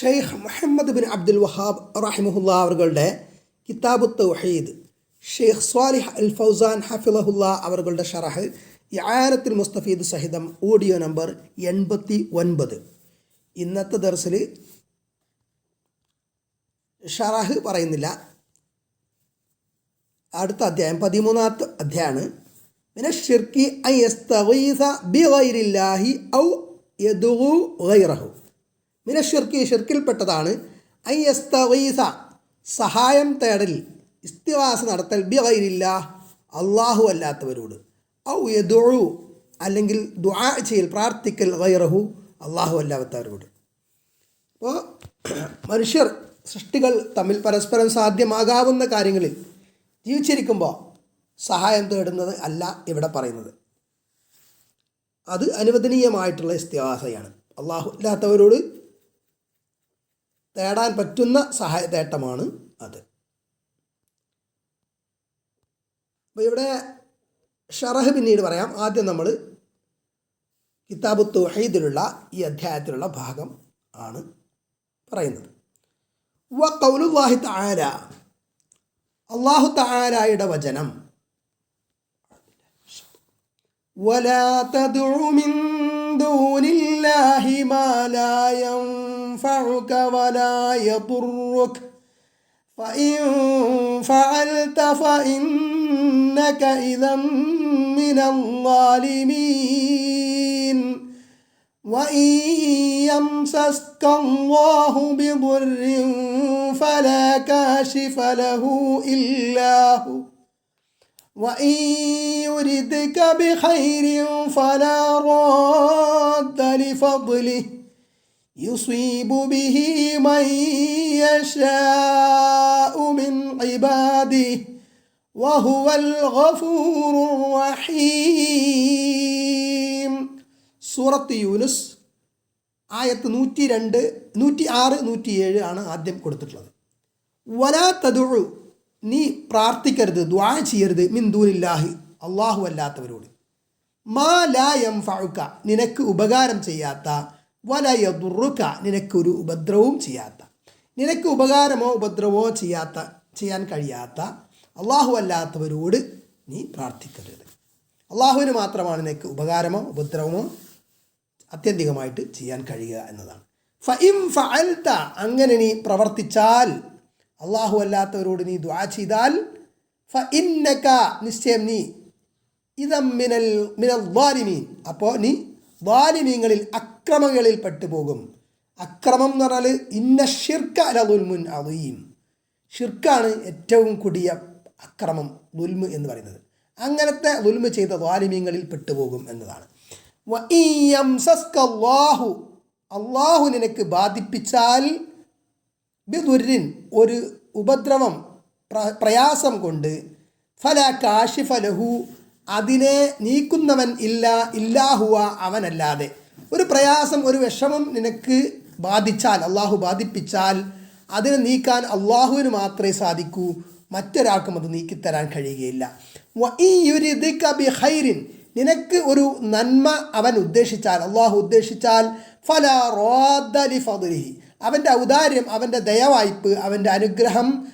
Sheikh Muhammad bin Abdul Wahhab റഹിമുല്ല അവരുടെ കിതാബു തൗഹീദ്. ഷെയ്ഖ് സ്വാലിഹ് അൽ ഫൗസാൻ ഹഫിലഹുല്ല അവരുടെ ഷറഹ് യാരത്തിൽ മുസ്തഫീദ് സഹിതം ഓഡിയോ നമ്പർ എൺപത്തി ഒൻപത് ഇന്നത്തെ ദർസിൽ ഷറഹ് പറയുന്നില്ല. അടുത്ത അധ്യായം പതിമൂന്നാമത്തെ അധ്യായമാണ് പിന്നെ ഷിർക്കി ഐ ബി ഔ യദുഉ ഗൈറഹു. മിന ഷിർക്കി ഷിർക്കിൽപ്പെട്ടതാണ്. ഐ യസ്തഗീസ സഹായം തേടൽ ഇസ്തിവാസ നടത്തൽ ബി ഗൈരില്ല അള്ളാഹു അല്ലാത്തവരോട്. ഔ യദുഴു അല്ലെങ്കിൽ ദുആ ചെയ്യൽ പ്രാർത്ഥിക്കൽ വൈറഹു അള്ളാഹു അല്ലാത്തവരോട്. അപ്പോൾ മനുഷ്യർ സൃഷ്ടികൾ തമ്മിൽ പരസ്പരം സാധ്യമാകാവുന്ന കാര്യങ്ങളിൽ ജീവിച്ചിരിക്കുമ്പോൾ സഹായം തേടുന്നത് അല്ല ഇവിടെ പറയുന്നത്. അത് അനുവദനീയമായിട്ടുള്ള ഇസ്തിവാസയാണ്. അള്ളാഹു ഇല്ലാത്തവരോട് തേടാൻ പറ്റുന്ന സഹായ തേട്ടമാണ് അത് അപ്പോൾ ഇവിടെ ഷറഹ് പിന്നീട് പറയാം ആദ്യം നമ്മൾ കിതാബു തുഹീദിലുള്ള ഈ അധ്യായത്തിലുള്ള ഭാഗം ആണ് പറയുന്നത് വ കൗലുല്ലാഹി തആല അള്ളാഹു തആലായുടെ വചനം ولا تدع من دون الله ما لا ينفعك ولا يضرك. فإن فعلت فإنك إذا من الظالمين. وإن يمسسك الله بضر فلا كاشف له إلا هو. وإن يردك بخير فلا راد لفضله يصيب به من يشاء من عباده وهو الغفور الرحيم സൂറത്ത് യൂനുസ് ആയത്ത് നൂറ്റി രണ്ട് നൂറ്റി ആറ് നൂറ്റി ഏഴ് ആണ് ആദ്യം കൊടുത്തിട്ടുള്ളത് വലാ തതുഴു നീ പ്രാർത്ഥിക്കരുത് ദ്വാ ചെയ്യരുത് മിന്ദൂലില്ലാഹി അള്ളാഹു അല്ലാത്തവരോട്. മാ ലാ എം ഫഴുക്ക നിനക്ക് ഉപകാരം ചെയ്യാത്ത. വല യദുറുക്ക നിനക്ക് ഒരു ഉപദ്രവവും ചെയ്യാത്ത. നിനക്ക് ഉപകാരമോ ഉപദ്രവമോ ചെയ്യാത്ത ചെയ്യാൻ കഴിയാത്ത. അള്ളാഹു അല്ലാത്തവരോട് നീ പ്രാർത്ഥിക്കരുത്. അള്ളാഹുവിന് മാത്രമാണ് നിനക്ക് ഉപകാരമോ ഉപദ്രവമോ അത്യന്തികമായിട്ട് ചെയ്യാൻ കഴിയുക എന്നതാണ്. ഫ ഇം ഫഅൽത അങ്ങനെ നീ പ്രവർത്തിച്ചാൽ അള്ളാഹു അല്ലാത്തവരോട് നീ ദ്വാ ചെയ്താൽ ഫ ഇന്നക്ക നിശ്ചയം നീ ഇതം മിനൽ മിനൽ ദ്വാലിമീൻ അപ്പോൾ നീ ദ്വാലിമീങ്ങളിൽ അക്രമങ്ങളിൽ പെട്ടുപോകും. അക്രമം എന്ന് പറഞ്ഞാൽ ഇന്ന ഷിർക്ക അലുൽമുൻ അലീം ഷിർക്കാണ് ഏറ്റവും കൊടിയ അക്രമം ദുൽമു എന്ന് പറയുന്നത്. അങ്ങനത്തെ ദുൽമു ചെയ്ത ദ്വാലിമീങ്ങളിൽ പെട്ടുപോകും എന്നതാണ്. അള്ളാഹു നിനക്ക് ബാധിപ്പിച്ചാൽ ബിദുരിൻ ഒരു ഉപദ്രവം പ്ര- പ്രയാസം കൊണ്ട് ഫല കാശിഫ ലഹു അതിനെ നീക്കുന്നവൻ ഇല്ല ഇല്ലാഹുവ അവനല്ലാതെ. ഒരു പ്രയാസം ഒരു വിഷമം നിനക്ക് ബാധിച്ചാൽ അള്ളാഹു ബാധിപ്പിച്ചാൽ അതിനെ നീക്കാൻ അള്ളാഹുവിന് മാത്രമേ സാധിക്കൂ. മറ്റൊരാൾക്കും അത് നീക്കിത്തരാൻ കഴിയുകയില്ല. വ ഈ ബി ഖൈറിൻ നിനക്ക് ഒരു നന്മ അവൻ ഉദ്ദേശിച്ചാൽ അള്ളാഹു ഉദ്ദേശിച്ചാൽ ഫല റോദലി ഫതുലിഹി അവന്റെ ഔദാര്യം അവന്റെ ദയവായ്പ് അവന്റെ അനുഗ്രഹം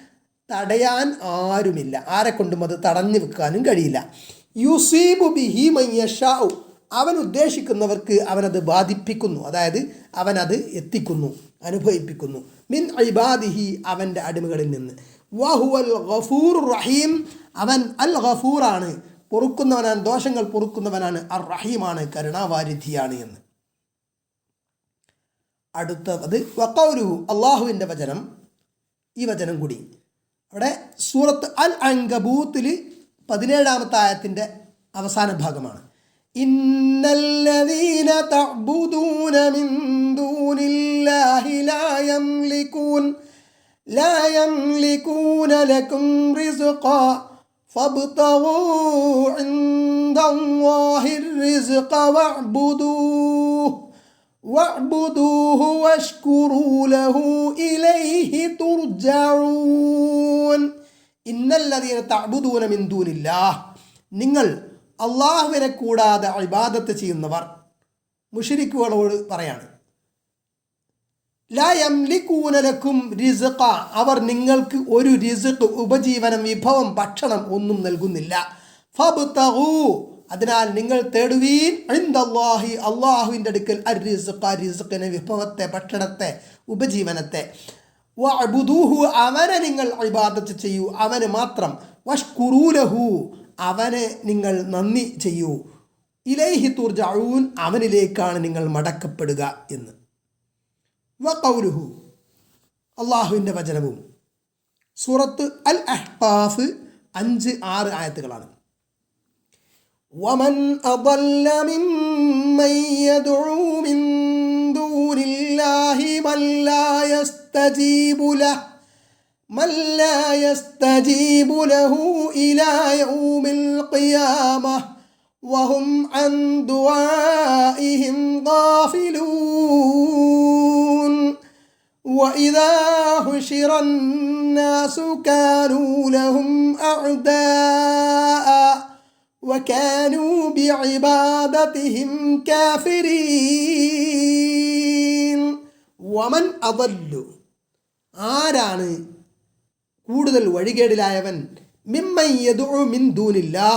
തടയാൻ ആരുമില്ല. ആരെ കൊണ്ടും അത് തടഞ്ഞു വെക്കാനും കഴിയില്ല. യുസീബു ബിഹി മയ്യഷാവു അവൻ ഉദ്ദേശിക്കുന്നവർക്ക് അവനത് ബാധിപ്പിക്കുന്നു. അതായത് അവനത് എത്തിക്കുന്നു അനുഭവിപ്പിക്കുന്നു. മിൻ ഇബാദിഹി അവന്റെ അടിമകളിൽ നിന്ന്. വഹുവൽ ഗഫൂർ റഹീം. അവൻ അൽ ഗഫൂറാണ്. പൊറുക്കുന്നവനാണ് ദോഷങ്ങൾ പൊറുക്കുന്നവനാണ്. അർ റഹീമാണ് കരുണാവാരിധിയാണ് എന്ന്. അടുത്തത് വക്കൗലു അള്ളാഹുവിന്റെ വചനം. ഈ വചനം കൂടി. അവിടെ സൂറത്ത് അൽ അങ്കബൂത്തിൽ പതിനേഴാമത്തെ ആയത്തിന്റെ അവസാന ഭാഗമാണ്. ഇന്നല്ലദീന തഅബുദൂന മിൻ ദൂനില്ലാഹി ലാ യംലികൂൻ ലാ യംലികൂന ലകും റിസ്ഖ ഫബ്തഗൂ ഇൻദല്ലാഹി റിസ്ഖ വഅബ്ദൂഹ് واعبدوه واعبدوه واشكروا له إليه ترجعون إن الذين تعبدون من دون الله നിങ്ങൾ അള്ളാഹുവിനെ കൂടാതെ ഇബാദത്ത് ചെയ്യുന്നവർ മുഷരിക്കുകളോട് പറയാണ് ലാ യംലിക്കൂനലക്കും റിസ്ഖ അവർ നിങ്ങൾക്ക് ഒരു റിസ്ഖ് ഉപജീവനം വിഭവം ഭക്ഷണം ഒന്നും നൽകുന്നില്ല ഫബ്തഗൂ അതിനാൽ നിങ്ങൾ തേടുവീൻ ഇൻദല്ലാഹി അള്ളാഹുവിന്റെ അടുക്കൽ റിസ്ഖിനെ വിഭവത്തെ ഭക്ഷണത്തെ ഉപജീവനത്തെ. വബുദൂഹു അവനെ നിങ്ങൾ ഇബാദത്ത് ചെയ്യൂ. അവന് മാത്രം. വഷ്കുറൂലഹു അവനെ നിങ്ങൾ നന്ദി ചെയ്യൂ. ഇലൈഹി തുർജഊൻ അവനിലേക്കാണ് നിങ്ങൾ മടക്കപ്പെടുക എന്ന്. വ കൗരുഹു അള്ളാഹുവിന്റെ വചനവും. സൂറത്ത് അൽ അഹ്ഖാഫ് അഞ്ച് ആറ് ആയത്തുകളാണ്. ومن أضل ممن يدعو من دون الله من لا يستجيب له من لا يستجيب له إلى يوم القيامة وهم عن دعائهم غافلون وإذا حشر الناس كانوا لهم أعداء وكانوا بعبادتهم كافرين ومن أضل ആരാണ് കൂടുതൽ വഴികേടിലായവൻ മിമ്മൻ യദുഉ മിൻ ദൂനില്ലാ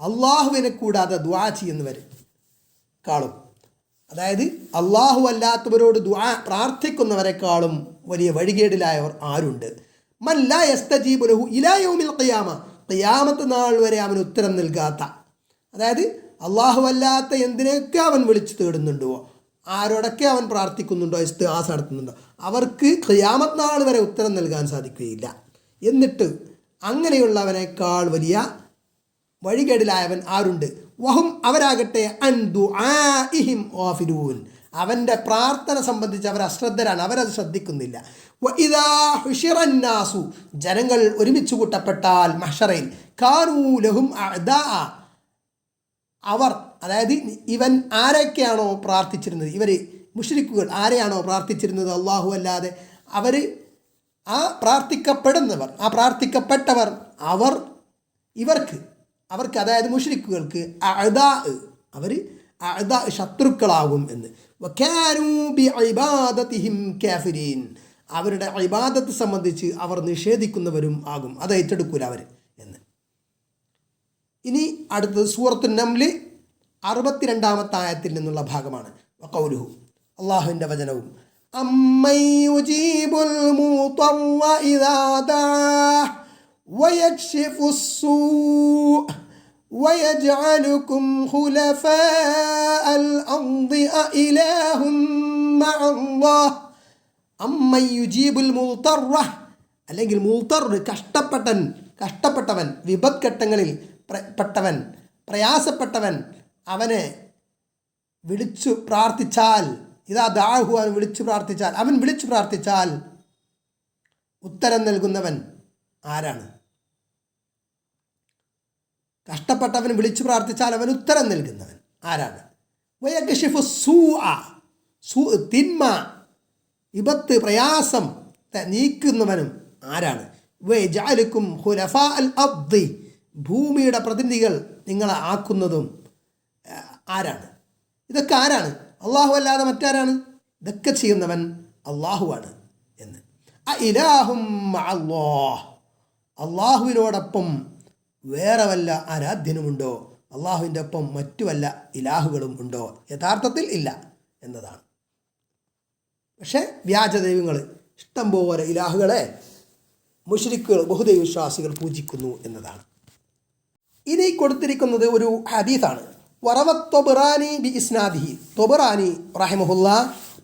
അള്ളാഹുവിനെ കൂടാതെ ദ്വാ ചെയ്യുന്നവർ കാളും അതായത് അള്ളാഹു അല്ലാത്തവരോട് ദ്വാ പ്രാർത്ഥിക്കുന്നവരെക്കാളും വലിയ വഴികേടിലായവർ ആരുണ്ട് മല്ല യസ്തജീബുലഹു ഇലായോമിൽ ഖിയാമ ഖിയാമത്ത് നാൾ വരെ അവൻ ഉത്തരം നൽകാത്ത. അതായത് അള്ളാഹു അല്ലാത്ത എന്തിനൊക്കെ അവൻ വിളിച്ചു തേടുന്നുണ്ടോ? ആരോടൊക്കെ അവൻ പ്രാർത്ഥിക്കുന്നുണ്ടോ? ഇസ്തിഹാസ നടത്തുന്നുണ്ടോ? അവർക്ക് ഖിയാമത്ത് നാൾ വരെ ഉത്തരം നൽകാൻ സാധിക്കുകയില്ല. എന്നിട്ട് അങ്ങനെയുള്ളവനേക്കാൾ വലിയ വഴികേടിലായവൻ ആരുണ്ട്? വഹും അവരാകട്ടെ അൻ ദുആഇഹിം ഗാഫിലൂൻ. അവന്റെ പ്രാർത്ഥന സംബന്ധിച്ച് അവർ അശ്രദ്ധരാണ്. അവരത് ശ്രദ്ധിക്കുന്നില്ല. ഹുഷിറന്നാസു. ജനങ്ങൾ ഒരുമിച്ച് കൂട്ടപ്പെട്ടാൽ മഹ്ഷറയിൽ. കാനൂ ലഹും അഅദാ. അവർ അതായത് ഇവൻ ആരൊക്കെയാണോ പ്രാർത്ഥിച്ചിരുന്നത്? ഇവർ മുഷ്രിക്കുകൾ ആരെയാണോ പ്രാർത്ഥിച്ചിരുന്നത്? അള്ളാഹു അല്ലാതെ. അവർ ആ പ്രാർത്ഥിക്കപ്പെടുന്നവർ ആ പ്രാർത്ഥിക്കപ്പെട്ടവർ അവർ ഇവർക്ക് അവർക്ക് അതായത് മുഷ്രിക്കുകൾക്ക് അഴുതാ അവർ അഴുതാ ശത്രുക്കളാകും എന്ന്. വക്കാനൂ ബി ഇബാദത്തിഹിം കാഫിരീൻ അവരുടെ ഇബാദത്ത് സംബന്ധിച്ച് അവർ നിഷേധിക്കുന്നവരും ആകും അത് ഏറ്റെടുക്കൂല അവർ എന്ന് ഇനി അടുത്തത് സൂറത്തു നംല് അറുപത്തിരണ്ടാമത്തെ ആയത്തിൽ നിന്നുള്ള ഭാഗമാണ് കൗലുഹു അള്ളാഹുവിൻ്റെ വചനവും അമ്മൻ യുജീബുൽ മുതവ്വ ഇദാ ദാഹ് ويكشف السوء ويجعلكم خلفاء الأرض أإله مع الله അമ്മൻ യുജീബുൽ മുൽത്തറ അല്ലെങ്കിൽ മുൽത്തർ കഷ്ടപ്പെട്ടൻ കഷ്ടപ്പെട്ടവൻ വിപത്ഘട്ടങ്ങളിൽ പെട്ടവൻ പ്രയാസപ്പെട്ടവൻ അവനെ വിളിച്ചു പ്രാർത്ഥിച്ചാൽ ഇതാ ദാഹു അവൻ വിളിച്ചു പ്രാർത്ഥിച്ചാൽ അവൻ വിളിച്ചു പ്രാർത്ഥിച്ചാൽ ഉത്തരം നൽകുന്നവൻ ആരാണ്? കഷ്ടപ്പെട്ടവൻ വിളിച്ചു പ്രാർത്ഥിച്ചാൽ അവൻ ഉത്തരം നൽകുന്നവൻ ആരാണ്? വയകഷിഫു സൂ സൂ തിന്മ. വിപത്ത് പ്രയാസം നീക്കുന്നവനും ആരാണ്? അൽ ഭൂമിയുടെ പ്രതിനിധികൾ നിങ്ങളെ ആക്കുന്നതും ആരാണ്? ഇതൊക്കെ ആരാണ്? അള്ളാഹു അല്ലാതെ മറ്റാരാണ്? ഇതൊക്കെ ചെയ്യുന്നവൻ അള്ളാഹുവാണ് എന്ന്. ഇലാഹും അള്ളാഹ് അള്ളാഹുവിനോടൊപ്പം വേറെ വല്ല ആരാധ്യനുമുണ്ടോ? അള്ളാഹുവിന്റെ ഒപ്പം മറ്റു വല്ല ഇലാഹുകളും ഉണ്ടോ? യഥാർത്ഥത്തിൽ ഇല്ല എന്നതാണ്. പക്ഷേ വ്യാജ ദൈവങ്ങൾ ഇഷ്ടംപോലെ ഇലാഹുകളെ മുഷരിക്കുകൾ ബഹുദൈവ വിശ്വാസികൾ പൂജിക്കുന്നു എന്നതാണ്. ഇനി കൊടുത്തിരിക്കുന്നത് ഒരു ഹദീസാണ്. തൊബറാനി ബി ഇസ്നാദിഹി തൊബറാനി റഹിമഹുല്ല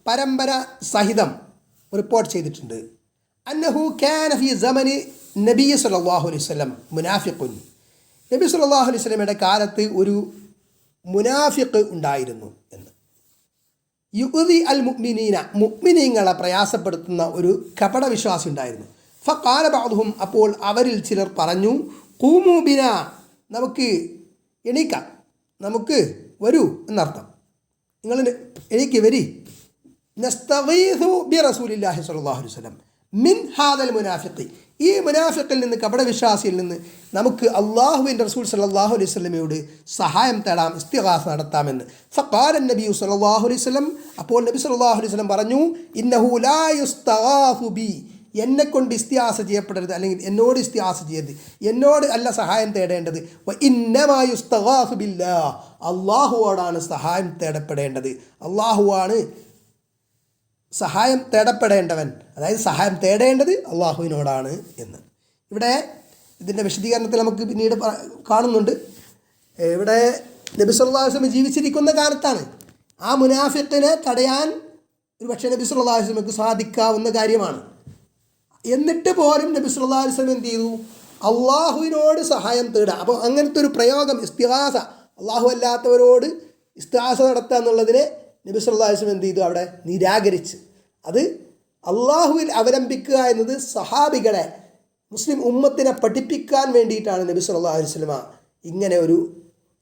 പരമ്പര സഹിതം റിപ്പോർട്ട് ചെയ്തിട്ടുണ്ട്. അന്നഹു കാന ഫി സമനി നബി സല്ലല്ലാഹു അലൈഹി വസല്ലം മുനാഫിഖുൻ. നബി സല്ലല്ലാഹു അലൈഹി വസല്ലമയുടെ കാലത്ത് ഒരു മുനാഫിഖ് ഉണ്ടായിരുന്നു എന്ന്. യുഗതി അൽ മുക്മിനീന മുക്മിനീങ്ങളെ പ്രയാസപ്പെടുത്തുന്ന ഒരു കപട വിശ്വാസം ഉണ്ടായിരുന്നു. ഫക്കാല ബാദുഹും അപ്പോൾ അവരിൽ ചിലർ പറഞ്ഞു കൂമൂബിന നമുക്ക് എണീക്കാം നമുക്ക് വരൂ എന്നർത്ഥം. നിങ്ങൾ എനിക്ക് വരി. നസ്തവീസു ബി റസൂലില്ലാഹി സ്വല്ലല്ലാഹു അലൈഹി വസല്ലം മിൻ ഹാദൽ മുനാഫിഖി. ഈ മുനാഫിക്കിൽ നിന്ന് കപടവിശ്വാസിയിൽ നിന്ന് നമുക്ക് അള്ളാഹുവിന്റെ റസൂൽ സല്ലാഹു അലൈഹി സ്വലമയോട് സഹായം തേടാം ഇസ്തിഹാസ നടത്താമെന്ന്. ഫക്കാലൻ നബി സല്ലാഹു അലൈഹി സ്വലം അപ്പോൾ നബി സല്ലാഹു അലൈഹി സ്വലം പറഞ്ഞു ഇന്നഹു ലാ യുസ്തഗാഫു ബി. എന്നെ കൊണ്ട് ഇസ്തിഹാസ ചെയ്യപ്പെടരുത് അല്ലെങ്കിൽ എന്നോട് ഇസ്തിഹാസ ചെയ്യരുത്. എന്നോട് അല്ല സഹായം തേടേണ്ടത്. ഇന്നമായുസ്തഹാഹുബില്ല അള്ളാഹുവോടാണ് സഹായം തേടപ്പെടേണ്ടത്. അള്ളാഹുവാണ് സഹായം തേടപ്പെടേണ്ടവൻ. അതായത് സഹായം തേടേണ്ടത് അള്ളാഹുവിനോടാണ് എന്ന്. ഇവിടെ ഇതിന്റെ വിശദീകരണത്തിൽ നമുക്ക് പിന്നീട് കാണുന്നുണ്ട്. ഇവിടെ നബി വസല്ലം ജീവിച്ചിരിക്കുന്ന കാലത്താണ്. ആ മുനാഫിത്തിനെ തടയാൻ ഒരു പക്ഷേ നബി വസല്ലമക്ക് സാധിക്കാവുന്ന കാര്യമാണ്. എന്നിട്ട് പോലും നബി വസല്ലം എന്ത് ചെയ്തു? അള്ളാഹുവിനോട് സഹായം തേടുക. അപ്പോൾ അങ്ങനത്തെ ഒരു പ്രയോഗം ഇസ്തിഹാസ. അള്ളാഹു അല്ലാത്തവരോട് ഇസ്തിഹാസ നടത്തുക എന്നുള്ളതിനെ നബി വസല്ലം എന്ത് ചെയ്തു അവിടെ? നിരാകരിച്ച്. അത് അള്ളാഹുവിൽ അവലംബിക്കുക എന്നത് സഹാബികളെ മുസ്ലിം ഉമ്മത്തിനെ പഠിപ്പിക്കാൻ വേണ്ടിയിട്ടാണ് നബി സല്ലല്ലാഹു അലൈഹി വസല്ലമ ഇങ്ങനെ ഒരു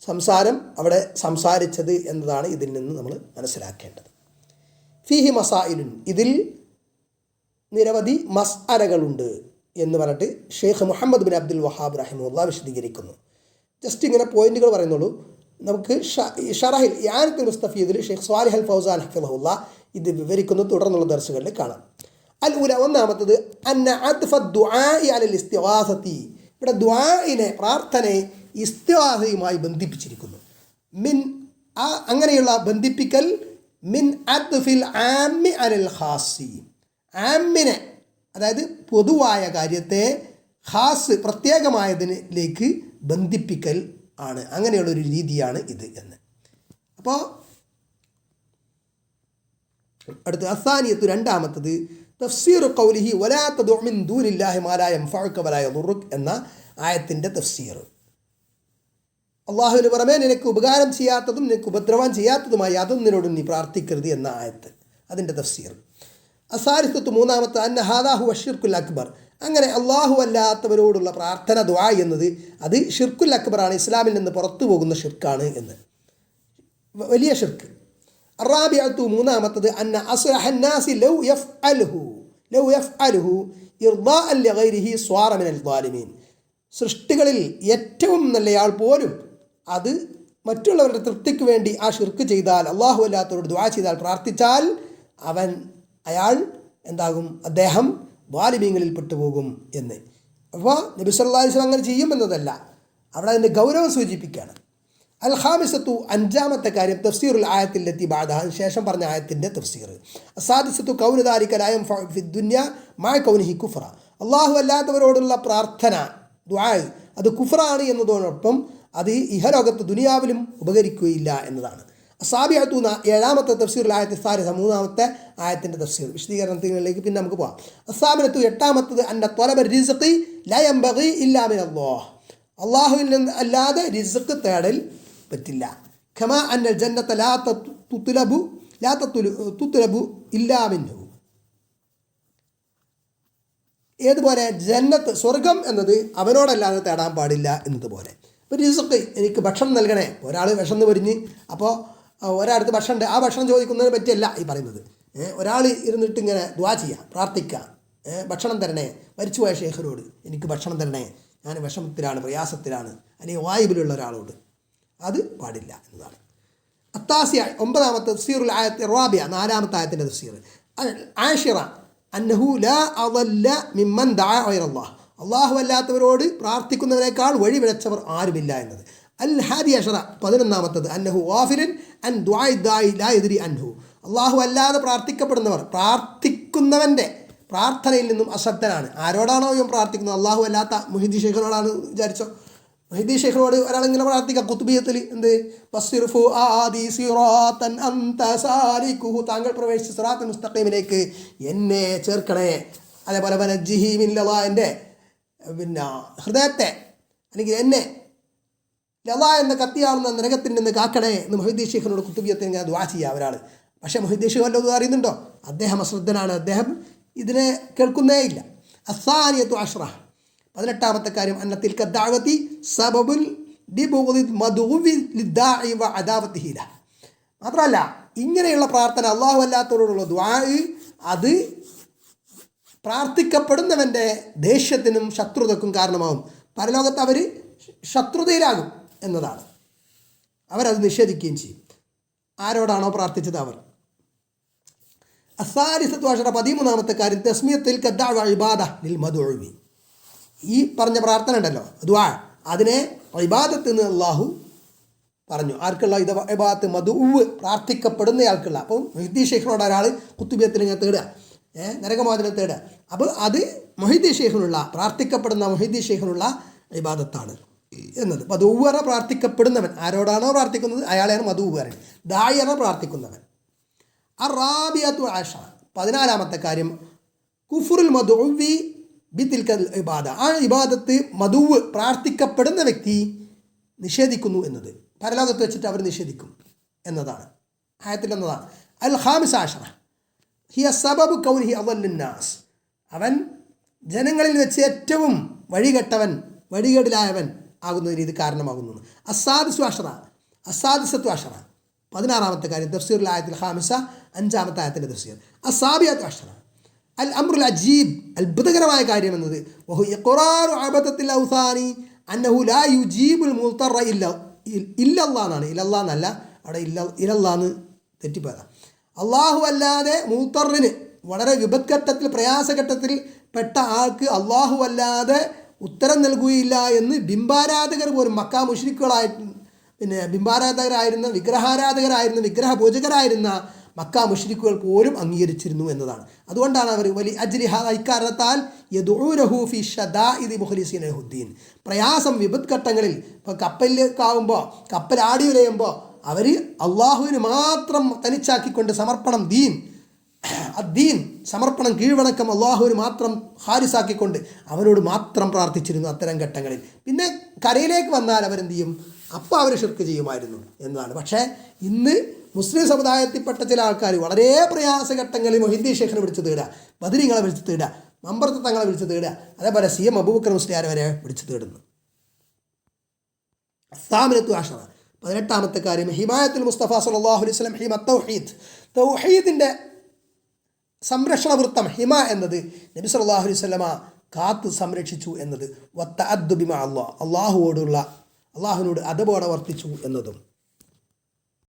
സംസാരം അവിടെ സംസാരിച്ചത് എന്നതാണ് ഇതിൽ നിന്ന് നമ്മൾ മനസ്സിലാക്കേണ്ടത്. ഫിഹി മസായിലുൻ ഇതിൽ നിരവധി മസ്അലകളുണ്ട് എന്ന് പറഞ്ഞിട്ട് Sheikh Muhammad bin Abdul Wahhab റഹിമുല്ല വിശദീകരിക്കുന്നു. ജസ്റ്റ് ഇങ്ങനെ പോയിന്റുകൾ പറയുന്നുള്ളൂ. നമുക്ക് ഷറഹിൽ യാനത്തുൽ മുസ്തഫീദിൽ ഷെയ്ഖ് സ്വാലിഹൽ ഫൗസാൻ ഹഫിളഹുല്ല ഇത് വിവരിക്കുന്നു തുടർന്നുള്ള ദർശകളിൽ കാണാം. അൽ ഉല ഒന്നാമത്തത് അന്ന അദ്ഫ ഇവിടെ ദുആഇനെ പ്രാർത്ഥനയെ ഇസ്തിവാസയുമായി ബന്ധിപ്പിച്ചിരിക്കുന്നു. മിൻ ആ അങ്ങനെയുള്ള ബന്ധിപ്പിക്കൽ മിൻ അദ്ഫിൽ ആമി അലൽ ഹാസി ആമിനെ അതായത് പൊതുവായ കാര്യത്തെ ഹാസ് പ്രത്യേകമായതിലേക്ക് ബന്ധിപ്പിക്കൽ ആണ്. അങ്ങനെയുള്ളൊരു രീതിയാണ് ഇത് എന്ന്. അപ്പോൾ അടുത്ത അസാനിയത്ത് രണ്ടാമത്തത് തഫ്സീർ കൗലിഹി വലാത്ത ദുമിൻ മാലായം ഫഴക്ക വലായ ദുറുഖ് എന്ന ആയത്തിന്റെ തഫ്സീർ അള്ളാഹുവിന് പുറമേ നിനക്ക് ഉപകാരം ചെയ്യാത്തതും നിനക്ക് ഉപദ്രവം ചെയ്യാത്തതുമായി അതൊന്നിനോടും നീ പ്രാർത്ഥിക്കരുത് എന്ന ആയത്ത് അതിന്റെ തഫ്സീർ അസാരിസത്ത് മൂന്നാമത്തെ അന്ന ഹാദാഹു അഷിർക്കുൽ അക്ബർ. അങ്ങനെ അള്ളാഹു അല്ലാത്തവരോടുള്ള പ്രാർത്ഥന ദ്വാ എന്നത് അത് ഷിർക്കുൽ അക്ബറാണ് ഇസ്ലാമിൽ നിന്ന് പുറത്തു പോകുന്ന ഷിർക്കാണ് എന്ന്. വലിയ ഷിർക്ക്. അറാബിയത്തു മൂന്നാമത്തത് അന്ന അസ്ലഹന്നാസി ലൗ യഫ് അൽഹു ലൗ യഫ് അൽഹു ഇർദാ അൽ ഗൈരിഹി ദ്വാലിമീൻ. സൃഷ്ടികളിൽ ഏറ്റവും നല്ലയാൾ പോലും അത് മറ്റുള്ളവരുടെ തൃപ്തിക്ക് വേണ്ടി ആ ഷിർക്ക് ചെയ്താൽ അള്ളാഹു അല്ലാത്തവരോട് ദ്വാ ചെയ്താൽ പ്രാർത്ഥിച്ചാൽ അവൻ അയാൾ എന്താകും? അദ്ദേഹം വാലിമീങ്ങളിൽ പെട്ടുപോകും എന്ന്. അപ്പോൾ നബി സല്ലല്ലാഹു അലൈഹി വസല്ലം അങ്ങനെ ചെയ്യുമെന്നതല്ല. അവിടെ അതിന്റെ ഗൗരവം സൂചിപ്പിക്കുകയാണ്. അൽ ഹാമിസത്തു അഞ്ചാമത്തെ കാര്യം തഫ്സീറുൽ ആയത്തിലെത്തി ബാധ ശേഷം പറഞ്ഞ ആയത്തിന്റെ തഫ്സീർ. അസാദിസത്തു കൗനദാരിക്കലായം ഫിദ്ദുന്യ മായ കൗനിഹി കുഫ്ര അള്ളാഹു അല്ലാത്തവരോടുള്ള പ്രാർത്ഥന ദ്വായ് അത് കുഫ്രാണ് എന്നതോടൊപ്പം അത് ഇഹലോകത്ത് ദുനിയാവിലും ഉപകരിക്കുകയില്ല എന്നതാണ്. അസാബിയത്തു ഏഴാമത്തെ തഫ്സീറിൽ ആയത്തെ സാരിസ മൂന്നാമത്തെ ആയത്തിന്റെ തഫ്സീർ. വിശദീകരണത്തിലേക്ക് പിന്നെ നമുക്ക് പോകാം അസാബിനത്തു എട്ടാമത്തത് അന്ന തൊലബ റിസഖി ലയംബഗി ഇല്ലാമിൻ അള്ളാഹ് അള്ളാഹുവിൽ നിന്ന് അല്ലാതെ റിസ്ക് തേടൽ പറ്റില്ല. ഖമ അന്നൽ ജന്നത്ത ലാ തുത്തുലബു തുത്ലബു ലാ തത്തുലു തുത്ലബു ഇല്ലാമിന്നു ഏതുപോലെ ജന്നത്ത് സ്വർഗം എന്നത് അവനോടല്ലാതെ തേടാൻ പാടില്ല എന്നതുപോലെ. ഇപ്പോൾ റിസുക്ക് എനിക്ക് ഭക്ഷണം നൽകണേ. ഒരാൾ വിഷന്ന് പൊരിഞ്ഞ് അപ്പോൾ ഒരാൾക്ക് ഭക്ഷണം ഉണ്ട് ആ ഭക്ഷണം ചോദിക്കുന്നതിനെ പറ്റിയല്ല ഈ പറയുന്നത്. ഒരാൾ ഇരുന്നിട്ട് ഇങ്ങനെ ദ്വാ ചെയ്യാം പ്രാർത്ഥിക്കാം. ഏ, ഭക്ഷണം തരണേ. മരിച്ചുപോയ ശേഖരോട് എനിക്ക് ഭക്ഷണം തരണേ. ഞാൻ വിഷമത്തിലാണ് പ്രയാസത്തിലാണ്. അല്ലെങ്കിൽ വായുവിലുള്ള ഒരാളോട്. അത് പാടില്ല എന്നതാണ്. അത്താസിയ ഒമ്പതാമത്തെ തഫ്സീറുൽ ആയത്ത് റാബിയ നാലാമത്തെ ആയത്തിന്റെ തഫ്സീർ ആഷിറ അന്നഹു ലാ അദല്ല മിമ്മൻ ദാ ഗൈറല്ലാഹ്. അള്ളാഹു അല്ലാത്തവരോട് പ്രാർത്ഥിക്കുന്നവനേക്കാൾ വഴി വിളച്ചവർ ആരുമില്ല എന്നത്. അൽ ഹാദി അഷറ പതിനൊന്നാമത്തത് അന്നഹു വാഫിലൻ അൻ ദ്വായ് ദായി ലാ എതിരി അൻഹു. അള്ളാഹു അല്ലാതെ പ്രാർത്ഥിക്കപ്പെടുന്നവർ പ്രാർത്ഥിക്കുന്നവന്റെ പ്രാർത്ഥനയിൽ നിന്നും അശ്രദ്ധനാണ് ആരോടാണോ ഇവൻ പ്രാർത്ഥിക്കുന്നത്? അള്ളാഹു അല്ലാത്ത മുഹിദി ശേഖറോടാണ് വിചാരിച്ചോ? മുഹിദി ഷെയ്ഖിനോട് ഒരാളിങ്ങനെ പ്രാർത്ഥിക്കാം കുത്തുബിയത്തിൽ എന്ത്? ബസ്സിർഫു ആദി സിറാത്തൻ അന്ത സാലിക്കുഹു താങ്കൾ പ്രവേശിച്ച സിറാത്തൻ മുസ്തഖീമിലേക്ക് എന്നെ ചേർക്കണേ. അതേപോലെ പല ജിഹീമിൻ എന്റെ പിന്നെ ഹൃദയത്തെ അല്ലെങ്കിൽ എന്നെ ലവാ എന്ന കത്തിയാവുന്ന നരകത്തിൽ നിന്ന് കാക്കണേ എന്ന് മൊഹിദ്ദീൻ ഷെയ്ഖിനോട് കുത്തുബിയത്തിൽ ഇങ്ങനെ ദ്വാ ചെയ്യുക ഒരാൾ. പക്ഷേ മൊഹിദ്ദീൻ ഷെയ്ഖ് വല്ലതും അറിയുന്നുണ്ടോ? അദ്ദേഹം അശ്രദ്ധനാണ്. അദ്ദേഹം ഇതിനെ കേൾക്കുന്നേ ഇല്ല. അസാനിയത്തു അഷ്റ പതിനെട്ടാമത്തെ കാര്യം അന്നത്തിൽ കദ്ദാവത്തി സബബുൽ ലിബുഗ്ദി മദുവി ലിദ്ദാഇ വ അദാവത്തിഹി ലഹ്. മാത്രമല്ല ഇങ്ങനെയുള്ള പ്രാർത്ഥന അള്ളാഹു അല്ലാത്തവരോടുള്ള ദ്വാ അത് പ്രാർത്ഥിക്കപ്പെടുന്നവന്റെ ദേഷ്യത്തിനും ശത്രുതക്കും കാരണമാവും. പരലോകത്ത് അവർ ശത്രുതയിലാകും എന്നതാണ്. അവരത് നിഷേധിക്കുകയും ചെയ്യും. ആരോടാണോ പ്രാർത്ഥിച്ചത് അവർ? അസാരിസത്വ അഷറ പതിമൂന്നാമത്തെ കാര്യം തസ്മിയത്തിൽ കദ്ദാവ ഇബാദ മധുഴവി ഈ പറഞ്ഞ പ്രാർത്ഥന ഉണ്ടല്ലോ. ദുആ. അതിനെ ഇബാദത്ത് എന്ന് അള്ളാഹു പറഞ്ഞു. ആർക്കുള്ള ഇത് ഇബാദത്ത് മധുവ് പ്രാർത്ഥിക്കപ്പെടുന്നയാൾക്കുള്ള അപ്പം മൊഹിദ്ദീ ഷെയ്ഖിനോട് ഒരാൾ കുത്തുബിയത്തിൽ ഇങ്ങനെ തേടുക. ഏഹ് നരകമോചനം തേടുക. അപ്പോൾ അത് മൊഹിദ്ദീ ഷെയ്ഖിനുള്ള പ്രാർത്ഥിക്കപ്പെടുന്ന മൊഹിദ്ദീ ഷെയ്ഖിനുള്ള ഇബാദത്താണ്. എന്നത്. മധുവറ പ്രാർത്ഥിക്കപ്പെടുന്നവൻ. ആരോടാണോ പ്രാർത്ഥിക്കുന്നത്? അയാളെയാണ് മധുവരൻ ദായറ പ്രാർത്ഥിക്കുന്നവൻ. അറാബിയത്തു ആഷ. പതിനാലാമത്തെ കാര്യം. കുഫുറുൽ മധുവി ബിത്തിൽക്കൽ ഇബാദ. ആ ഇബാദത്ത് മധുവ് പ്രാർത്ഥിക്കപ്പെടുന്ന വ്യക്തി നിഷേധിക്കുന്നു എന്നത്. പരലോകത്ത് വെച്ചിട്ട് അവർ നിഷേധിക്കും എന്നതാണ്. ആയത്തിൽ എന്നതാണ് അൽ ഹാമിസ് ആഷറ. ഹിയ സബബ് കൗൻഹി അവന്നാസ് അവൻ ജനങ്ങളിൽ വെച്ച് ഏറ്റവും വഴികെട്ടവൻ വഴികേടിലായവൻ ആകുന്നതിന് ഇത് കാരണമാകുന്നു. അസാദിസു അഷറ അസാദിസത്തു അഷറ പതിനാറാമത്തെ കാര്യം തഫ്സീറുൽ ആയത്തിൽ ഹാമിസ അഞ്ചാമത്തെ ആയത്തിന്റെ തഫ്സീർ. അസാബിയത്ത് അഷറ അൽ അമ്രുൽ അജീബ് അത്ഭുതകരമായ കാര്യം എന്നത് അബദ്ധത്തിൽ ഔസാനി അന്നഹു ലാ യുജീബുൽ മുൽത്തറ ഇല്ല ഇല്ലല്ലാന്നാണ് എന്നാണ് ഇല്ലല്ലാ എന്നല്ല അവിടെ ഇല്ല ഇലല്ലാന്ന് തെറ്റിപ്പോയതാണ് അള്ളാഹു അല്ലാതെ മൂത്തറിന് വളരെ വിപത്ഘട്ടത്തിൽ പ്രയാസഘട്ടത്തിൽ പെട്ട ആൾക്ക് അള്ളാഹു അല്ലാതെ ഉത്തരം നൽകുകയില്ല എന്ന് ബിംബാരാധകർ പോലും മക്കാ മുഷ്രിക്കുകളായിട്ട് പിന്നെ ബിംബാരാധകരായിരുന്ന വിഗ്രഹാരാധകരായിരുന്ന വിഗ്രഹ പൂജകരായിരുന്ന മക്ക മുഷ്രിക്കുകൾ പോലും അംഗീകരിച്ചിരുന്നു എന്നതാണ്. അതുകൊണ്ടാണ് അവർ വലി അജ്ലിഹ ഇക്കാരണത്താൽ യദൂരഹു ഫി ഷദാഇദി മുഖലിസീനഹുദ്ദീൻ പ്രയാസം വിപത്ഘട്ടങ്ങളിൽ ഇപ്പോൾ കപ്പലിലേക്കാവുമ്പോൾ കപ്പൽ ആടി ഉലയുമ്പോൾ അവർ അള്ളാഹുവിന് മാത്രം തനിച്ചാക്കിക്കൊണ്ട് സമർപ്പണം ദീൻ. അദ്ദീൻ സമർപ്പണം കീഴ്വണക്കം അള്ളാഹുവിന് മാത്രം ഹാരിസാക്കിക്കൊണ്ട് അവരോട് മാത്രം പ്രാർത്ഥിച്ചിരുന്നു അത്തരം ഘട്ടങ്ങളിൽ. പിന്നെ കരയിലേക്ക് വന്നാൽ അവരെന്ത് ചെയ്യും? അപ്പോൾ അവർ ഷിർക്ക് ചെയ്യുമായിരുന്നു എന്നതാണ് പക്ഷേ ഇന്ന് മുസ്ലിം സമുദായത്തിൽപ്പെട്ട ചില ആൾക്കാർ വളരെ പ്രയാസഘട്ടങ്ങളിൽ മൊഹിദ്ദീൻ ഷേഖിനെ വിളിച്ച് തേടുക ബദരിങ്ങളെ വിളിച്ച് തേടുക മമ്പർത്ത തങ്ങളെ വിളിച്ച് തേടുക അതേപോലെ സി എം അബൂബക്കർ മുസ്ലിയാർ വരെ വിളിച്ച് തേടുന്നു. സാമിനത്തു ആഷറ. പതിനെട്ടാമത്തെ കാര്യം ഹിമായത്തുൽ മുസ്തഫ സല്ലാഹു അലൈഹി ഹിമ തൗഹീദ്. തൗഹീദിന്റെ സംരക്ഷണ വൃത്തം ഹിമ എന്നത് നബി സല്ലല്ലാഹു അലൈഹി കാത്ത് സംരക്ഷിച്ചു എന്നത്. വത്ത അദ്ദുബിമ അള്ളാഹ് അള്ളാഹുവോടുള്ള അള്ളാഹുവിനോട് അതബോടെ വർത്തിച്ചു എന്നതും